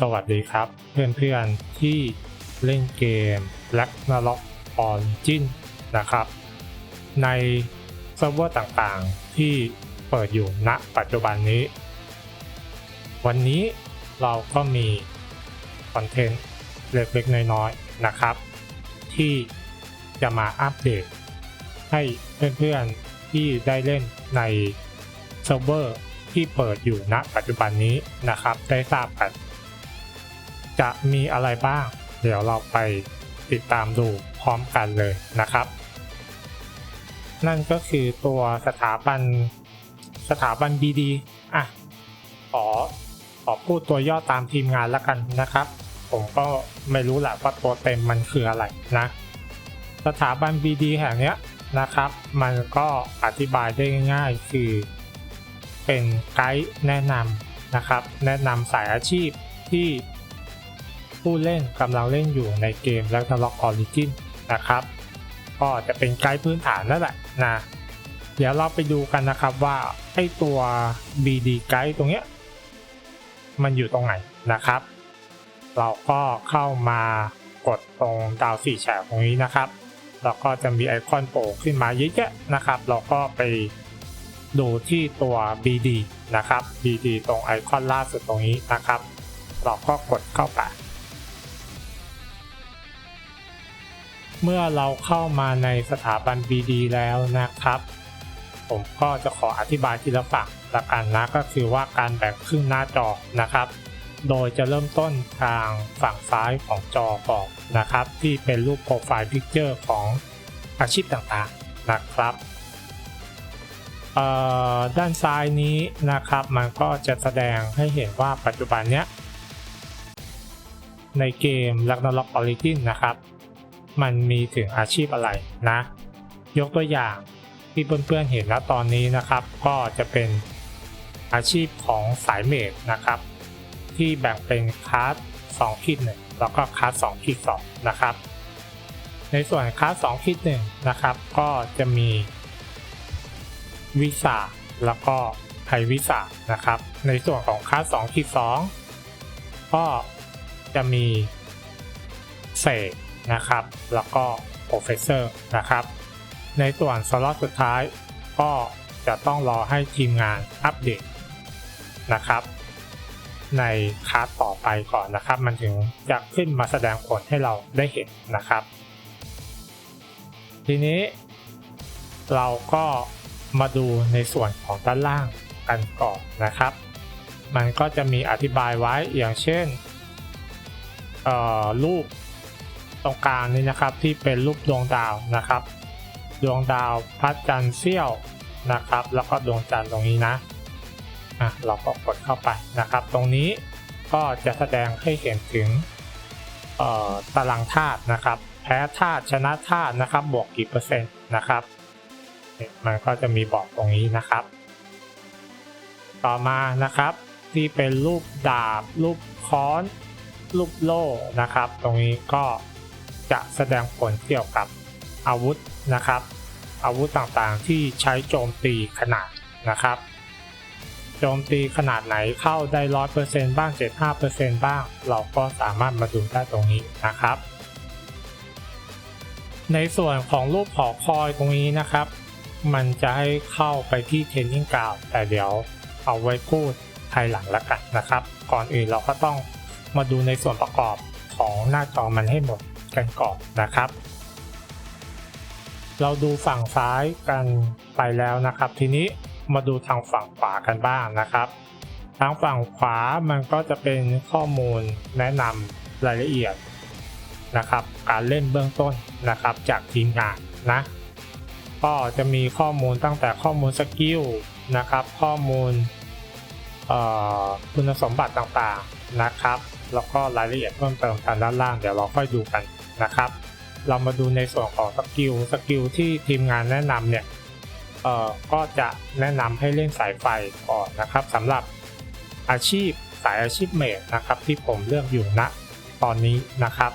สวัสดีครับ เพื่อนๆที่เล่นเกม Black n a r o k Origin นะครับ ในเซิร์ฟเวอร์ต่างๆที่เปิดอยู่ณปัจจุบันนี้ วันนี้เราก็มีคอนเทนต์เล็กๆน้อยๆนะครับ ที่จะมาอัปเดต ให้เพื่อนๆที่ได้เล่นในเซิร์ฟเวอร์ที่เปิดอยู่ณปัจจุบันนี้นะครับ ได้ทราบกัน จะมีอะไรบ้าง เดี๋ยวเราไปติดตามดูพร้อมกันเลยนะครับ นั่นก็คือตัวสถาบันสถาบันดีๆอะขอขอพูดตัวย่อตามทีมงานแล้วกันนะครับ ผมก็ไม่รู้แหละว่าตัวเต็มมันคืออะไรนะ สถาบัน BD แห่งเนี้ยนะครับ มันก็อธิบายได้ง่ายคือ เป็นไกด์แนะนำนะครับ แนะนำสายอาชีพที่ ผู้เล่นกำลังเล่นอยู่ในเกม r a g n a r o k Origin นะครับ ก็จะเป็นไกด์พื้นฐานนั่นแหละนะเดี๋ยวเราไปดูกันนะครับว่าไอตัว BD ไกด์ตรงเนี้ยมันอยู่ตรงไหนนะครับ เราก็เข้ามากดตรงดาวสี่แฉกตรงนี้นะครับ แล้วก็จะมีไอคอนโผล่ขึ้นมาเยอะแยะนะครับ เราก็ไปดูที่ตัว BD นะครับ BD ตรงไอคอนล่าสุดตรงนี้นะครับ เราก็กดเข้าไป เมื่อเราเข้ามาในสถาบัน BD แล้วนะครับ ผมก็จะขออธิบายทีละฝั่งละกันนะก็คือว่าการแบ่งครึ่งหน้าจอนะครับ โดยจะเริ่มต้นทางฝั่งซ้ายของจอก่อนนะครับ ที่เป็นรูปโปรไฟล์พิกเจอร์ของอาชีพต่างๆนะครับด้านซ้ายนี้นะครับมันก็จะแสดงให้เห็นว่าปัจจุบันเนี้ยในเกม Ragnarok Origin นะครับ มันมีถึงอาชีพอะไรนะ ยกตัวอย่างที่เพื่อนๆเห็นแล้วตอนนี้นะครับ ก็จะเป็นอาชีพของสายเมดนะครับ ที่แบ่งเป็นคลาส2ขีดหนึ่งแล้วก็คลาส2ขีด2นะครับ ในส่วนคลาส2ขีดหนึ่งนะครับ ก็จะมีวิสาแล้วก็ไทยวิสานะครับ ในส่วนของคลาส2ขีด2ก็จะมีเศษ นะครับ แล้วก็โปรเฟสเซอร์นะครับ ในส่วนสล็อตสุดท้ายก็จะต้องรอให้ทีมงานอัปเดตนะครับ ในคลาสต่อไปก่อนนะครับ มันถึงจะขึ้นมาแสดงผลให้เราได้เห็นนะครับ ทีนี้เราก็มาดูในส่วนของด้านล่างกันก่อนนะครับ มันก็จะมีอธิบายไว้อย่างเช่นรูป ตรงกลางนี้นะครับที่เป็นรูปดวงดาวนะครับ ดวงดาวพระจันทร์เสี้ยวนะครับ แล้วก็ดวงจันทร์ตรงนี้นะอะเราก็กดเข้าไปนะครับ ตรงนี้ก็จะแสดงให้เห็นถึงตารางธาตุนะครับ แพ้ธาตุชนะธาตุนะครับ บวกกี่เปอร์เซ็นต์นะครับ มันก็จะมีบอกตรงนี้นะครับ ต่อมานะครับที่เป็นรูปดาบ รูปค้อน รูปโล่นะครับ ตรงนี้ก็ จะแสดงผลเกี่ยวกับอาวุธนะครับ อาวุธต่างๆที่ใช้โจมตีขนาดนะครับ โจมตีขนาดไหนเข้าได้ร้อยเปอร์เซ็นต์บ้างเจ็ดห้าเปอร์เซ็นต์บ้าง เราก็สามารถมาดูได้ตรงนี้นะครับ ในส่วนของรูปหอคอยตรงนี้นะครับ มันจะให้เข้าไปที่เทนนิ่งกราวแต่เดี๋ยวเอาไว้พูดภายหลังละกันนะครับ ก่อนอื่นเราก็ต้องมาดูในส่วนประกอบของหน้าจอมันให้หมด กันก่อนนะครับ เราดูฝั่งซ้ายกันไปแล้วนะครับ ทีนี้มาดูทางฝั่งขวากันบ้างนะครับ ทางฝั่งขวามันก็จะเป็นข้อมูลแนะนำรายละเอียดนะครับ การเล่นเบื้องต้นนะครับจากทีมงานนะก็จะมีข้อมูลตั้งแต่ข้อมูลสกิลนะครับ ข้อมูลคุณสมบัติต่างๆนะครับ แล้วก็รายละเอียดเพิ่มเติมทางด้านล่างเดี๋ยวเราค่อยดูกัน นะครับ เรามาดูในส่วนของสกิลสกิลที่ทีมงานแนะนำเนี่ยเอ่อก็จะแนะนำให้เล่นสายไฟก่อนนะครับสำหรับอาชีพสายอาชีพเมดนะครับ ที่ผมเลือกอยู่ณตอนนี้นะครับ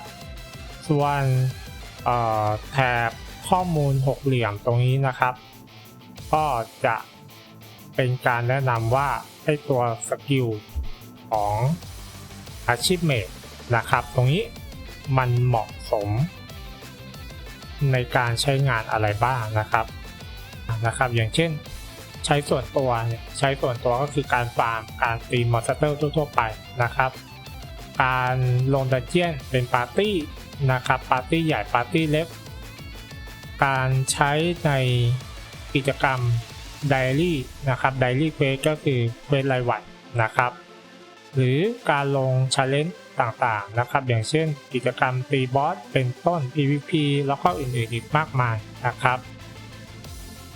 ส่วนแถบข้อมูลหกเหลี่ยมตรงนี้นะครับ ก็จะเป็นการแนะนำว่าให้ตัวสกิลของอ achievement นะครับ ตรงนี้ มันเหมาะสม ในการใช้งานอะไรบ้างนะครับนะครับ อย่างเช่น ใช้ส่วนตัวใช้ส่วนตัวก็คือการฟาร์มการตีมอนสเตอร์ทั่วๆไปนะครับ การลงดันเจียนเป็นปาร์ตี้นะครับปาร์ตี้ใหญ่ปาร์ตี้เล็กการใช้ในกิจกรรมไดอารี่นะครับไดอารี่เควสก็คือเควสรายวันนะครับ หรือการลงชาเลนจ์ต่างๆนะครับ อย่างเช่น กิจกรรมตีบอสเป็นต้น PVP แล้วก็อื่นๆอีกมากมายนะครับ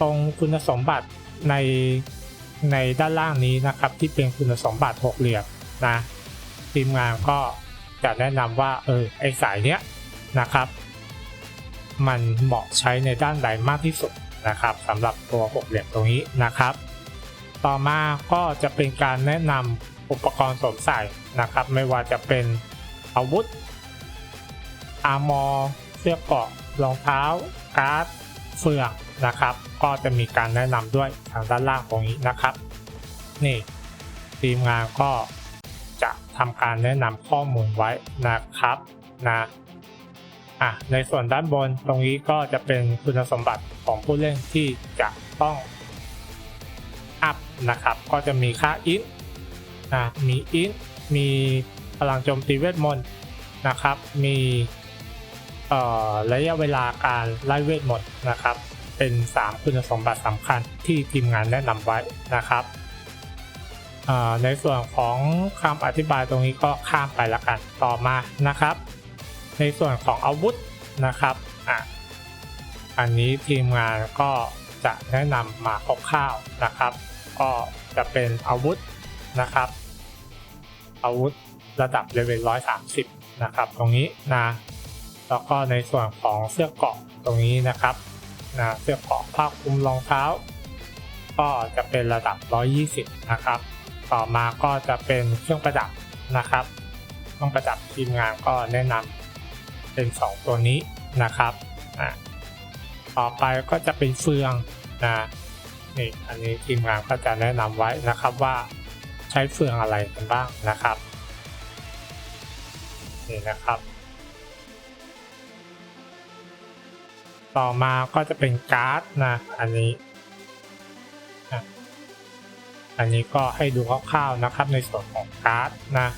ตรงคุณสมบัติในในด้านล่างนี้นะครับ ที่เป็นคุณสมบัติหกเหลี่ยมนะทีมงานก็จะแนะนำว่าเออไอสายเนี้ยนะครับ มันเหมาะใช้ในด้านใดมากที่สุดนะครับสำหรับตัวหกเหลี่ยมตรงนี้นะครับ ต่อมาก็จะเป็นการแนะนำ อุปกรณ์สวมใส่นะครับ ไม่ว่าจะเป็นอาวุธ อาร์มอเสื้อเกราะรองเท้า การ์ดเฟืองนะครับ ก็จะมีการแนะนำด้วยทางด้านล่างตรงนี้นะครับ นี่ทีมงานก็จะทำการแนะนำข้อมูลไว้นะครับนะอะในส่วนด้านบนตรงนี้ก็จะเป็นคุณสมบัติของผู้เล่นที่จะต้องอัพนะครับ ก็จะมีค่าอิน นะมีอินมีพลังโจมตีเวทมนต์นะครับ มีระยะเวลาการไล่เวทมนต์นะครับ เป็น 3 คุณสมบัติสำคัญที่ทีมงานแนะนำไว้นะครับในส่วนของคำอธิบายตรงนี้ก็ข้ามไปละกันต่อมานะครับ ในส่วนของอาวุธนะครับอะอันนี้ทีมงานก็จะแนะนำมาคร่าวๆนะครับ ก็จะเป็นอาวุธนะครับ อาวุธระดับเลเวล130 นะครับ ตรงนี้นะ แล้วก็ในส่วนของเสื้อเกราะตรงนี้นะครับนะเสื้อเกราะผ้าคลุมรองเท้า ก็จะเป็นระดับ 120 นะครับ ต่อมาก็จะเป็นเครื่องประดับนะครับเครื่องประดับทีมงานก็แนะนำเป็น 2 ตัวนี้นะครับอะต่อไปก็จะเป็นเฟืองนะนี่อันนี้ทีมงานก็จะแนะนำไว้นะครับว่า ช้เฟืองอะไรกันบ้างนะครับนี่นะครับ ต่อมาก็จะเป็นการ์ดนะอันนี้อันนี้ก็ให้ดูคร่าวๆนะครับในส่วนของการ์ดนะ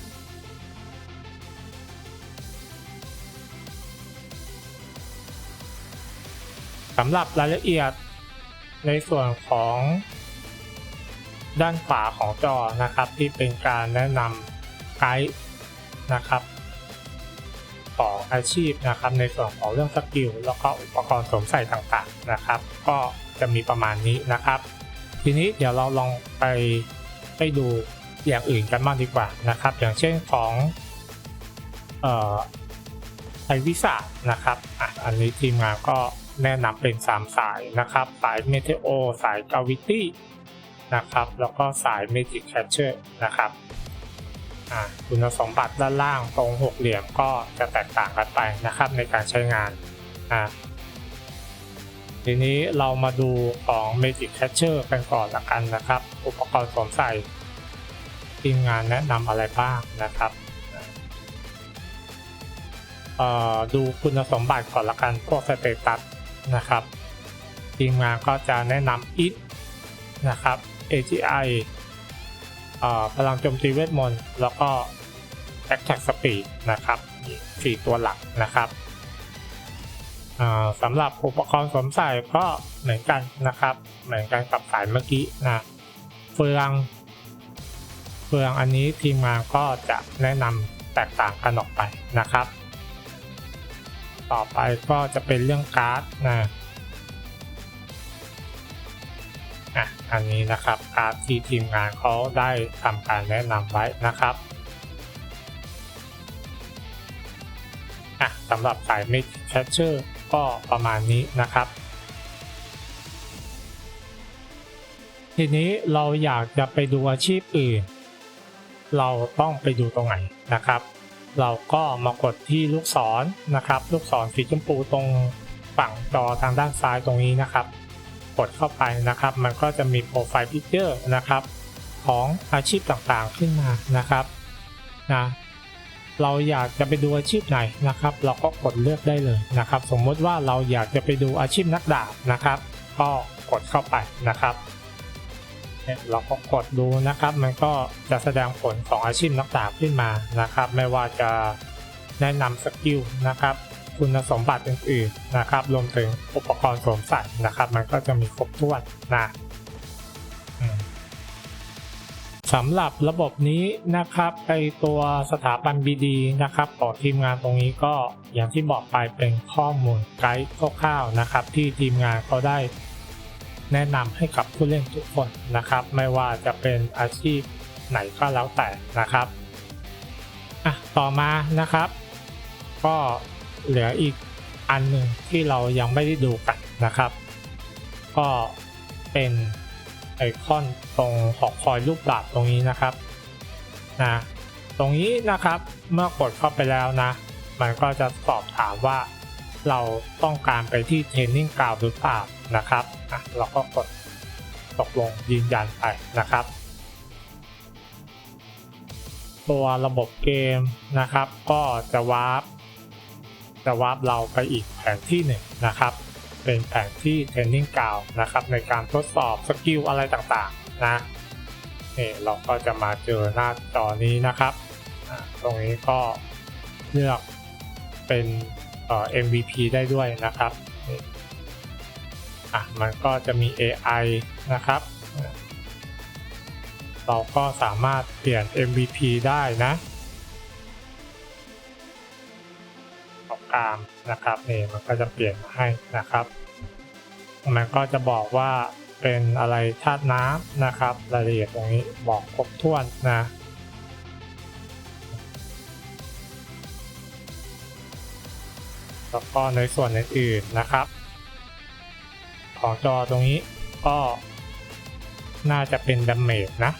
สำหรับรายละเอียดในส่วนของ ด้านขวาของจอนะครับที่เป็นการแนะนำไกด์นะครับของอาชีพนะครับในส่วนของเรื่องสกิลแล้วก็อุปกรณ์สวมใส่ต่างๆนะครับ ก็จะมีประมาณนี้นะครับ ทีนี้เดี๋ยวเราลองไปไปดูอย่างอื่นกันบ้างดีกว่านะครับ อย่างเช่นของเอ่อไทยวิสานะครับอะอันนี้ทีมงานก็แนะนำเป็น 3 สายนะครับ สายเมเทโอสายกาวิตี้ นะครับ แล้วก็สายเมจิกแคชเชอร์นะครับอ่าคุณสมบัติด้านล่างตรงหกเหลี่ยมก็จะแตกต่างกันไปนะครับในการใช้งานอ่าทีนี้เรามาดูของ Magic Catcher กันก่อนละกันนะครับ อุปกรณ์สวมใส่ทีมงานแนะนำอะไรบ้างนะครับเอ่อดูคุณสมบัติก่อนละกันพวกสเตตัสนะครับ ทีมงานก็จะแนะนำ it นะครับ AGI พลังโจมตีเวทมนต์ แล้วก็ Attack Speed นะครับสี่ตัวหลักนะครับสำหรับอุปกรณ์สวมใส่ก็เหมือนกันนะครับ เหมือนกันกับสายเมื่อกี้นะเฟืองเฟืองอันนี้ทีมงานก็จะแนะนำแตกต่างกันออกไปนะครับ ต่อไปก็จะเป็นเรื่องการ์ดนะ อันนี้นะครับกามที่ทีมงานเขาได้ทำการแนะนำไว้นะครับอะสำหรับสาย Mid Catcher ก็ประมาณนี้นะครับ ทีนี้เราอยากจะไปดูอาชีพอื่น เราต้องไปดูตรงไหนนะครับ เราก็มากดที่ลูกศรนะครับ ลูกศรสีชมพูตรงฝั่งจอทางด้านซ้ายตรงนี้นะครับ กดเข้าไปนะครับ มันก็จะมีโปรไฟล์พิเจอร์นะครับ ของอาชีพต่างๆขึ้นมานะครับนะเราอยากจะไปดูอาชีพไหนนะครับ เราก็กดเลือกได้เลยนะครับ สมมติว่าเราอยากจะไปดูอาชีพนักดาบนะครับ ก็กดเข้าไปนะครับเนี่ยเราก็กดดูนะครับ มันก็จะแสดงผลของอาชีพนักดาบขึ้นมานะครับ ไม่ว่าจะแนะนำสกิลนะครับ คุณสมบัติอื่นๆนะครับ รวมถึงอุปกรณ์สวมใส่นะครับ มันก็จะมีครบถ้วนนะสำหรับระบบนี้นะครับไอตัวสถาบันบีดีนะครับของทีมงานตรงนี้ก็อย่างที่บอกไปเป็นข้อมูลไกด์คร่าวๆนะครับ ที่ทีมงานเขาได้แนะนำให้กับผู้เล่นทุกคนนะครับ ไม่ว่าจะเป็นอาชีพไหนก็แล้วแต่นะครับอะต่อมานะครับ ก็ เหลืออีกอันหนึ่งที่เรายังไม่ได้ดูกันนะครับ ก็เป็นไอคอนตรงหอคอยรูปดาบตรงนี้นะครับนะตรงนี้นะครับเมื่อกดเข้าไปแล้วนะ มันก็จะสอบถามว่าเราต้องการไปที่เทรนนิ่งกราวหรือเปล่านะครับอะเราก็กดตกลงยืนยันไปนะครับ ตัวระบบเกมนะครับ ก็จะวาร์ป จะวาร์ปเราไปอีกแผนที่หนึ่งนะครับ เป็นแผนที่เทรนนิ่งกาวนะครับในการทดสอบสกิลอะไรต่างๆนะนี่เราก็จะมาเจอหน้าจอนี้นะครับ ตรงนี้ก็เลือกเป็นเอ่อ MVP ได้ด้วยนะครับอะมันก็จะมี AI นะครับ เราก็สามารถเปลี่ยน MVP ได้นะ ตางนะครับนี่มันก็จะเปลี่ยนมาให้นะครับ มันก็จะบอกว่าเป็นอะไรธาตุน้ำนะครับ รายละเอียดตรงนี้บอกครบถ้วนนะแล้วก็ในส่วนอื่นๆนะครับ ของจอตรงนี้ก็น่าจะเป็นดาเมจนะ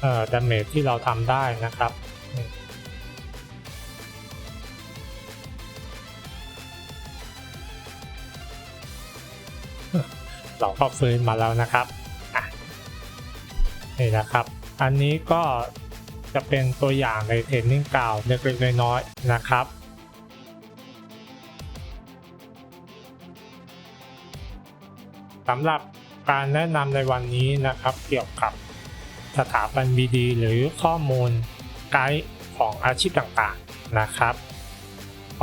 เอ่อดาเมจที่เราทำได้นะครับ เราก็ฟื้นมาแล้วนะครับนี่นะครับ อันนี้ก็จะเป็นตัวอย่างในเทรนนิ่งกล่าวเล็กๆน้อยๆนะครับสำหรับการแนะนำในวันนี้นะครับเกี่ยวกับสถาบัน BD หรือข้อมูลไกด์ของอาชีพต่างๆนะครับ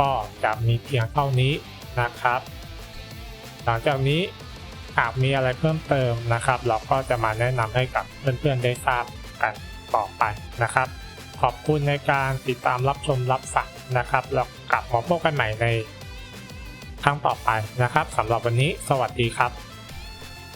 ก็จะมีเพียงเท่านี้นะครับ หลังจากนี้ากมีอะไรเพิ่มเติมนะครับ เราก็จะมาแนะนำให้กับเพื่อนๆได้ทราบกันต่อไปนะครับ ขอบคุณในการติดตามรับชมรับฟังนะครับแล้วกลับมาพบกันใหม่ในครั้งต่อไปนะครับสำหรับวันนี้ สวัสดีครับ